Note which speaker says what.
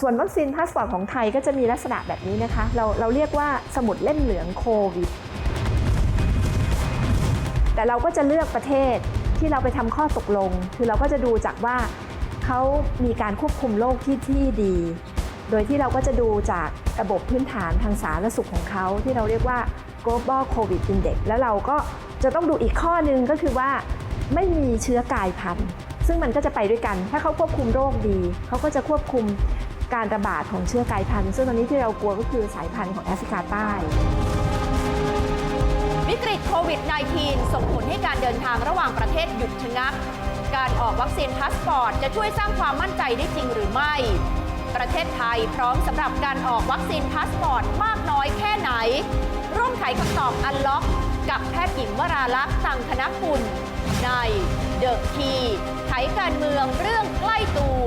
Speaker 1: ส่วนวัคซีนพาสปอร์ตของไทยก็จะมีลักษณะแบบนี้นะคะ เราเราเรียกว่าสมุดเล่มเหลืองโควิด แต่เราก็จะเลือกประเทศที่เราไปทำข้อตกลง คือเราก็จะดูจากว่าเขามีการควบคุมโรคที่ที่ดี โดยที่เราก็จะดูจากระบบพื้นฐานทางสาธารณสุขของเขาที่เราเรียกว่า global covid index แล้วเราก็จะต้องดูอีกข้อหนึ่งก็คือว่าไม่มีเชื้อกายพันธุ์ ซึ่งมันก็จะไปด้วยกัน ถ้าเขาควบคุมโรคดี เขาก็จะควบคุม การระบาดของเชื้อกลายพันธุ์ ซึ่งตอนนี้ที่เรากลัวก็คือสายพันธุ์ของแอฟริกาใต้
Speaker 2: วิกฤตโควิด -19 ส่งผลให้การเดินทางระหว่างประเทศหยุดชะงัก การออกวัคซีนพาสปอร์ตจะช่วยสร้างความมั่นใจได้จริงหรือไม่ ประเทศไทยพร้อมสำหรับการออกวัคซีนพาสปอร์ตมากน้อยแค่ไหน ร่วมไขคำตอบอันล็อก กับแพทย์หญิงวราลักษณ์ตังคณกุลในเดอะคีไขการเมืองเรื่องใกล้ตัว